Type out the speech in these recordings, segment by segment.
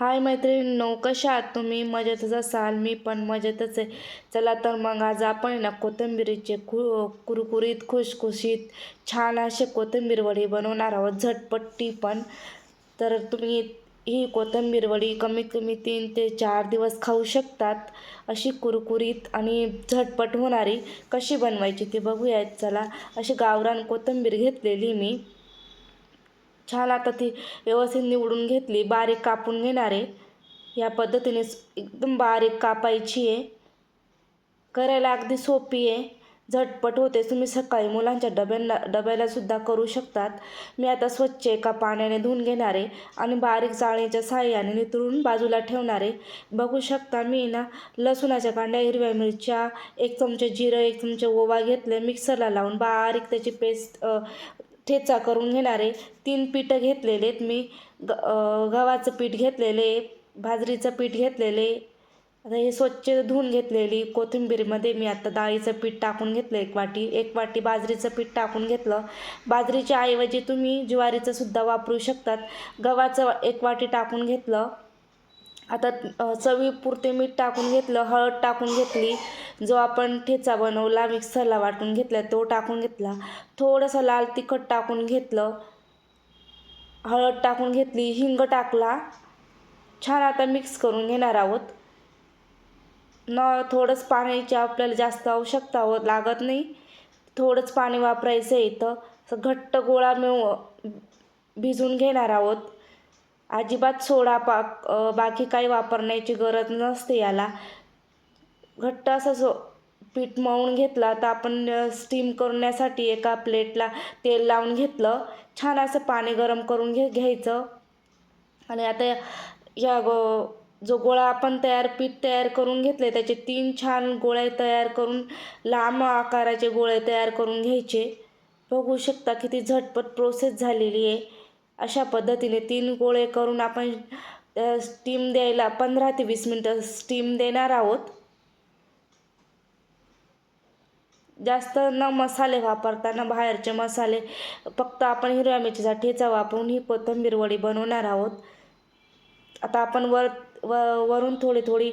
हाय मैत्रिणींनो कशा आहात तुम्ही? मजेतच असाल? मी पण मजेतच आहे. चला तर मग आज आपण आहे ना कोथिंबिरीचे कु कुरकुरीत खुशखुशीत छान असे कोथिंबीर वडी बनवणार आहोत. झटपट्टी पण. तर तुम्ही ही कोथिंबीर वडी कमीत कमी तीन ते चार दिवस खाऊ शकतात. अशी कुरकुरीत आणि झटपट होणारी कशी बनवायची ती बघूयात. चला अशी गावरान कोथिंबीर घेतलेली मी. छान आता ती व्यवस्थित निवडून घेतली. बारीक कापून घेणार. आहे या पद्धतीने एकदम बारीक कापायची आहे. करायला अगदी सोपी आहे. झटपट होते. तुम्ही सकाळी मुलांच्या डब्यांना डब्यालासुद्धा करू शकतात. मी आता स्वच्छ एका पाण्याने धुवून घेणार आहे आणि बारीक चाळणीच्या साह्याने नितळून बाजूला ठेवणार आहे. बघू शकता मी ना लसूणाच्या कांड्या हिरव्या मिरच्या एक चमचे जिरं एक चमचे ओवा घेतले मिक्सरला लावून बारीक त्याची पेस्ट ठेचा करून घेणारे. तीन पीठं घेतलेले आहेत मी. ग गव्हाचं पीठ घेतलेले बाजरीचं पीठ घेतलेले. आता हे स्वच्छ धुवून घेतलेली. कोथिंबीरमध्ये मी आता डाळीचं पीठ टाकून घेतलं एक वाटी. एक वाटी बाजरीचं पीठ टाकून घेतलं. बाजरीच्या ऐवजी तुम्ही ज्वारीचं सुद्धा वापरू शकतात. गव्हाचं एक वाटी टाकून घेतलं. आता चवीपुरते मीठ टाकून घेतलं हळद टाकून घेतली जो आपण ठेचा बनवला मिक्सरला वाटून घेतला तो टाकून घेतला. थोडंसं लाल तिखट टाकून घेतलं. हळद टाकून घेतली हिंग टाकला. छान आता मिक्स करून घेणार आहोत. न थोडंच पाण्याची आपल्याला जास्त आवश्यकता होत लागत नाही. थोडंच पाणी वापरायचं आहे इथं. घट्ट गोळा मिळू भिजून घेणार आहोत. अजिबात सोडा पाक बाकी काही वापरण्याची गरज नसते याला. घट्ट असं सो पीठ मळून घेतला तर आपण स्टीम करण्यासाठी एका प्लेटला तेल लावून घेतलं. छान असं पाणी गरम करून घे घ्यायचं. आणि आता या गो जो गोळा आपण तयार पीठ तयार करून घेतले त्याचे तीन छान गोळे तयार करून लांब आकाराचे गोळे तयार करून घ्यायचे. बघू शकता किती झटपट प्रोसेस झालेली आहे. अशा पद्धतीने तीन गोळे करून आपण स्टीम द्यायला पंधरा ते वीस मिनटं स्टीम देणार आहोत. जास्त न मसाले वापरताना बाहेरचे मसाले फक्त आपण हिरव्या मिरचीचा ठेचा वापरून ही कोथिंबीर वडी बनवणार आहोत. आता आपण वर व वरून थोडी थोडी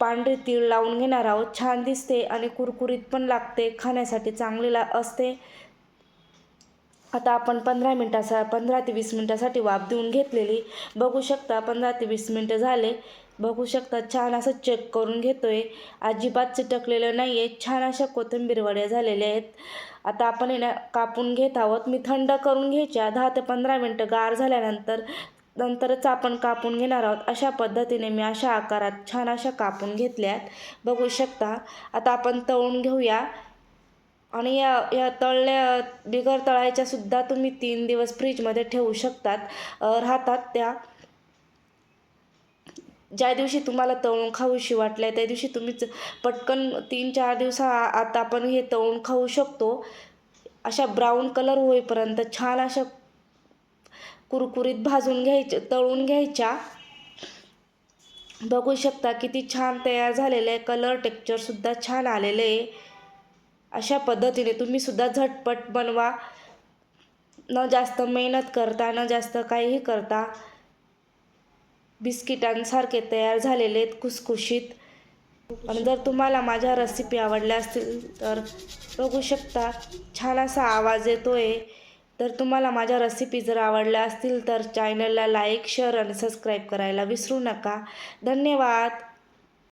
पांढरी तीळ लावून घेणार आहोत. छान दिसते आणि कुरकुरीत पण लागते. खाण्यासाठी चांगली ला असते. आता आपण पंधरा मिनटासा पंधरा ते वीस मिनटासाठी वाफ देऊन घेतलेली. बघू शकता पंधरा ते वीस मिनटं झाले. बघू शकता छान असं चेक करून घेतो आहे अजिबात चिटकलेलं नाही आहे छान अशा कोथिंबीर वड्या झालेल्या आहेत. आता आपण हे ना कापून घेत आहोत. मी थंड करून घ्यायच्या दहा ते पंधरा मिनटं गार झाल्यानंतर नंतरच आपण कापून घेणार आहोत. अशा पद्धतीने मी अशा आकारात छान अशा कापून घेतल्यात. बघू शकता. आता आपण तळून घेऊया. आणि या या तळल्या बिगर तळायच्या सुद्धा तुम्ही तीन दिवस फ्रीजमध्ये ठेवू शकतात राहतात त्या. ज्या दिवशी तुम्हाला तळून खाऊशी वाटल्या त्या दिवशी तुम्ही पटकन तीन चार दिवसा आता आपण हे तळून खाऊ शकतो. अशा ब्राऊन कलर होईपर्यंत छान अशा कुरकुरीत भाजून घ्यायच्या तळून घ्यायच्या. बघू शकता किती छान तयार झालेलं आहे कलर टेक्चरसुद्धा छान आलेलं आहे. अशा पद्धतीने तुम्ही सुद्धा झटपट बनवा. न जास्त मेहनत करता न जास्त काहीही करता. बिस्किटांसारखे तयार झालेले आहेत खुसखुशीत. आणि जर तुम्हाला माझ्या रेसिपी आवडल्या असतील तर बघू शकता छान असा आवाज येतो आहे तर तुम्हाला माझ्या रेसिपी जर आवडल्या असतील तर चॅनलला लाईक शेअर आणि सबस्क्राईब करायला विसरू नका. धन्यवाद!